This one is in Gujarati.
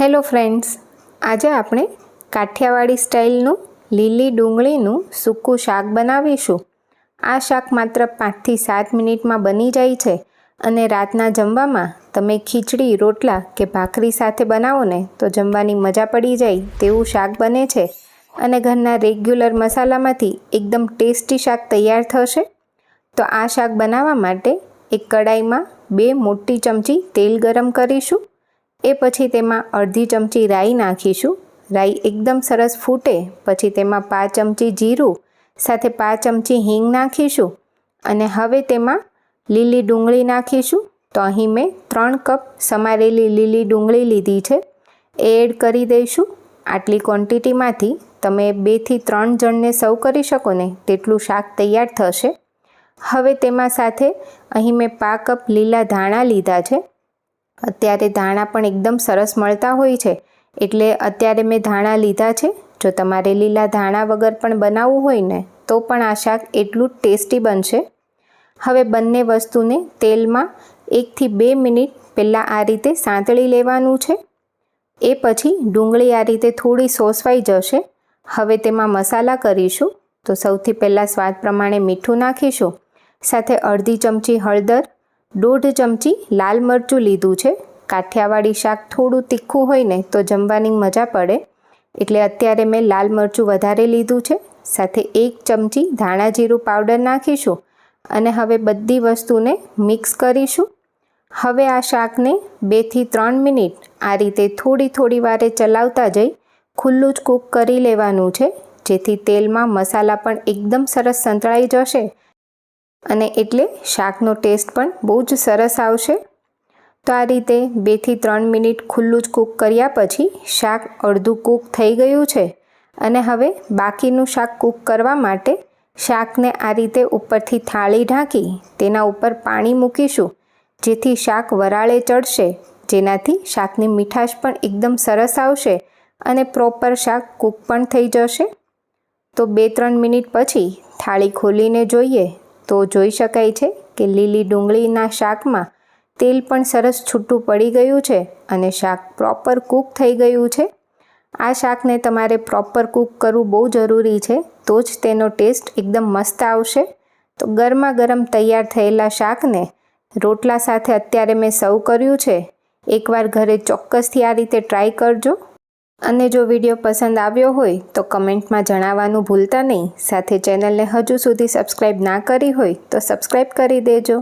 હેલો ફ્રેન્ડ્સ, આજે આપણે કાઠિયાવાડી સ્ટાઇલનું લીલી ડુંગળીનું સૂકું શાક બનાવીશું. આ શાક માત્ર પાંચથી સાત મિનિટમાં બની જાય છે અને રાતના જમવામાં તમે ખીચડી, રોટલા કે ભાખરી સાથે બનાવો ને તો જમવાની મજા પડી જાય તેવું શાક બને છે. અને ઘરના રેગ્યુલર મસાલામાંથી એકદમ ટેસ્ટી શાક તૈયાર થશે. તો આ શાક બનાવવા માટે એક કડાઈમાં બે મોટી ચમચી તેલ ગરમ કરીશું. એ પછી તેમાં અડધી ચમચી રાઈ નાખીશું. રાઈ એકદમ સરસ ફૂટે, પછી તેમાં પાંચ ચમચી જીરું, સાથે પાંચ ચમચી હિંગ નાખીશું. અને હવે તેમાં લીલી ડુંગળી નાખીશું. તો અહીં મેં ત્રણ કપ સમારેલી લીલી ડુંગળી લીધી છે. એ એડ કરી દઈશું. આટલી ક્વોન્ટિટીમાંથી તમે બેથી ત્રણ જણને સર્વ કરી શકો ને, તેટલું શાક તૈયાર થશે. હવે તેમાં સાથે અહીં મેં પા કપ લીલા ધાણા લીધા છે. અત્યારે ધાણા પણ એકદમ સરસ મળતા હોય છે. એટલે અત્યારે મેં ધાણા લીધા છે. જો તમારે લીલા ધાણા વગર પણ બનાવવું હોય ને, તો પણ આ શાક એટલું ટેસ્ટી બનશે. હવે બંને વસ્તુને તેલમાં એકથી બે મિનિટ પહેલાં આ રીતે સાંતળી લેવાનું છે. એ પછી ડુંગળી આ રીતે થોડી સોસવાઈ જશે. હવે તેમાં મસાલા કરીશું. તો સૌથી પહેલાં સ્વાદ પ્રમાણે મીઠું નાખીશું. સાથે અડધી ચમચી હળદર દોઢ ચમચી લાલ મરચું લીધું છે. કાઠિયાવાડી શાક થોડું તીખું હોય ને તો જમવાની મજા પડે. એટલે અત્યારે મેં લાલ મરચું વધારે લીધું છે. સાથે એક ચમચી ધાણા જીરું પાવડર નાખીશું અને હવે બધી વસ્તુને મિક્સ કરીશું. હવે આ શાકને બેથી ત્રણ મિનિટ આ રીતે થોડી થોડી વારે ચલાવતા જઈ ખુલ્લું જ કૂક કરી લેવાનું છે. જેથી તેલમાં મસાલા પણ એકદમ સરસ સંતળાઈ જશે અને એટલે શાકનો ટેસ્ટ પણ બહુ જ સરસ આવશે. તો આ રીતે બેથી ત્રણ મિનિટ ખુલ્લું જ કૂક કર્યા પછી શાક અડધું કૂક થઈ ગયું છે. અને હવે બાકીનું શાક કૂક કરવા માટે શાકને આ રીતે ઉપરથી થાળી ઢાંકી તેના ઉપર પાણી મૂકીશું, જેથી શાક વરાળે ચડશે. જેનાથી શાકની મીઠાશ પણ એકદમ સરસ આવશે અને પ્રોપર શાક કૂક પણ થઈ જશે. તો બે ત્રણ મિનિટ પછી થાળી ખોલીને જોઈએ તો જોઈ શકાય છે કે લીલી ડુંગળીના શાકમાં તેલ પણ સરસ છૂટું પડી ગયું છે અને શાક પ્રોપર કૂક થઈ ગયું છે. આ શાકને તમારે પ્રોપર કૂક કરવું બહુ જરૂરી છે, તો જ તેનો ટેસ્ટ એકદમ મસ્ત આવશે. તો ગરમા ગરમ તૈયાર થયેલા શાકને રોટલા સાથે અત્યારે મેં સર્વ કર્યું છે. એકવાર ઘરે ચોક્કસથી આ રીતે ટ્રાય કરજો. અને જો વીડિયો પસંદ આવ્યો હોય તો કમેન્ટમાં જણાવવાનું ભૂલતા નહીં. સાથે ચેનલને હજુ સુધી સબસ્ક્રાઈબ ના કરી હોય તો સબસ્ક્રાઈબ કરી દેજો.